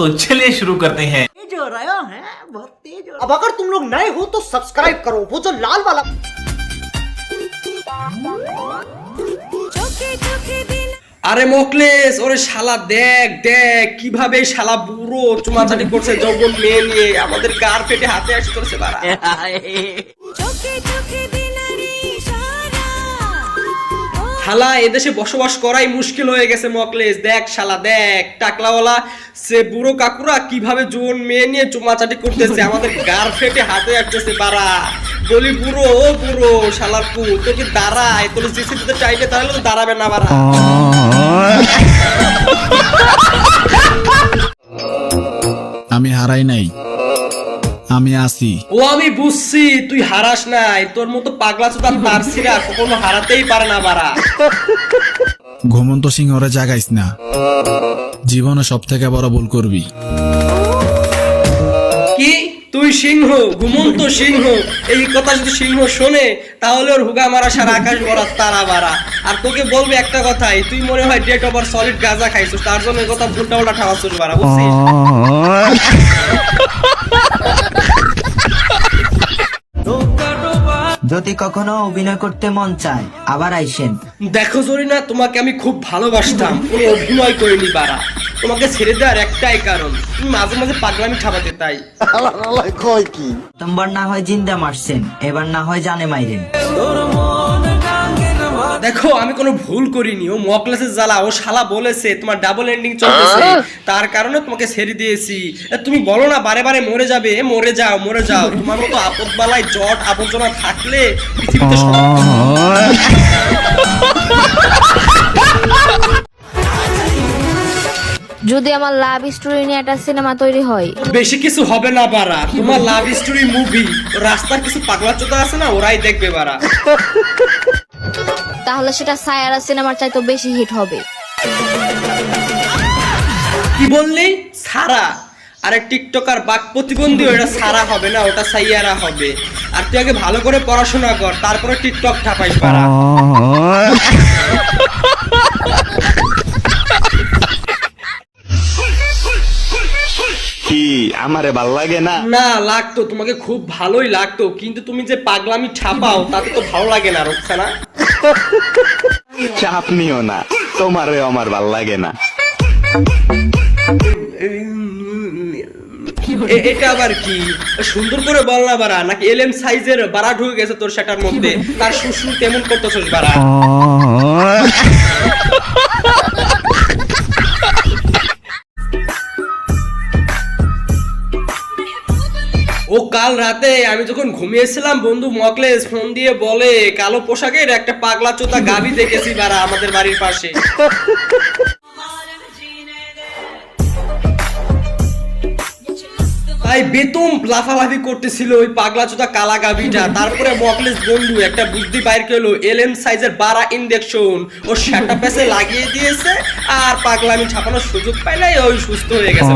दोस्तों चलिए शुरू करते हैं तेज हो रहा है बहुत तेज हो अब अगर तुम लोग नए हो तो सब्सक्राइब करो वो जो लाल वाला চোখে চোখে দিল আরে মোকলেস ওরে শালা দেখ দেখ কিভাবে এই শালা বুড়ো চুমাচাটি করছে যৌবন মেয়ে নিয়ে আমাদের গার পেটে হাতে আসে করছে বাড়া শালা এদেশে বসবাস করাই মুশকিল হয়ে গেছে মকলেস দেখ শালা, দেখ, টাকলাওয়ালা, সে বুড়ো কাকুরা কীভাবে জোন মেয়ে নিয়ে চুমাচাটি করতেছে, আমাদের গার ফেটে হাতে আসতেছে বাড়া। বলি, বুড়ো, ও বুড়ো শালার পু তোকে দাঁড়ায় তোর জিসি দিতে চাইলে তাহলে তো দাঁড়াবে না বাড়া। আমি হারাই নাই। আমি আছি। ও আমি বুঝছি তুই হারাস নাই। তোর মতো পাগলা চোদা তার কখনো হারাতেই পারে না বাড়া ঘুমন্ত সিংহরে জাগাইস না। জীবনে সব থেকে বড় ভুল করবি। কি? তুই সিংহ ঘুমন্ত সিংহ। এই কথা যদি সিংহ শোনে তাহলে ওর হুগা মারা সারা আকাশ ভরা তারা বাড়া আর তোকে বলবে একটা কথাই তুই মনে হয় ডেট ওভার সলিড গাঁজা খাইছিস তার জন্য এই কথা ভুলটা উল্টা ঠাওয়াছিস বাড়া বুঝছিস? যদি কখনো অভিনয় করতে মন চায় আবার আইসেন। দেখো জরিনা তোমাকে আমি খুব ভালোবাসতাম। কোনো অভিনয় করিনি বাড়া। তোমাকে ছেড়ে দেওয়ার একটাই কারণ তুমি মাঝে মাঝে পাগলামি খাবাতে তাই। কি? তোমার না হয় জিন্দা মারছেন এবার না হয় জানে মাইরেন। দেখো আমি কোনো ভুল করিনি। ও মকলেসের জ্বালা ও শালা বলেছে তোমার ডাবল এন্ডিং চলতেছে। তার কারণে তোমাকে ছেড়ে দিয়েছি। তুমি বলো না বারে বারে মরে যাবে। মরে যাও মরে যাও। তোমার মতো আপদ বালায় জট আবর্জনা থাকলে পৃথিবীতে যদি আমার লাভ স্টোরি নিয়ে একটা সিনেমা তৈরি হয়। বেশি কিছু হবে না বারা। তোমার লাভ স্টোরি মুভি রাস্তার কিছু পাগলা চোদা আছে না ওরাই দেখবে বারা। তাহলে সেটা সায়ারা সিনেমার চাইতে বেশি হিট হবে। কি বললি? সারা। আরে টিকটকার বাক প্রতিবন্ধী ওটা সারা হবে না ওটা সাইয়ারা হবে। আর তুই আগে ভালো করে পড়াশোনা কর তারপরে টিকটক ঠাপাইস পারা কি আমারে ভালো লাগে না? না লাগতো তোমাকে খুব ভালোই লাগতো কিন্তু তুমি যে পাগলামি ছাপাও তাতে তো ভালো লাগে না রোকসানা। চাপ নিও না। তোমারে আমার ভালো লাগে না। এটা আবার কি? সুন্দর করে বল না বাড়া নাকি এলএম সাইজের বাড়া ঢুকে গেছে তোর সেটার মধ্যে? তার শ্বশুর তেমন করতেছিস বাড়া? ও কাল রাতে আমি যখন ঘুমিয়েছিলাম, বন্ধু মকলেস, ফোন দিয়ে বলে, কালো পোশাকের একটা পাগলা চোতা গাবি দেখেছি বাড়া আমাদের বাড়ির পাশে। তাই বেতম লাফালাফি করতেছিল ওই পাগলা চোদা কালা গাবিটা তারপরে মকলেস বন্ধু একটা বুদ্ধি বাইর করল, এলএম সাইজের বারা ইন্ডেকশন ও সেটা পেছে লাগিয়ে দিয়েছে আর পাগলামি ছাপানোর সুযোগ পাইলাই ওই সুস্থ হয়ে গেছে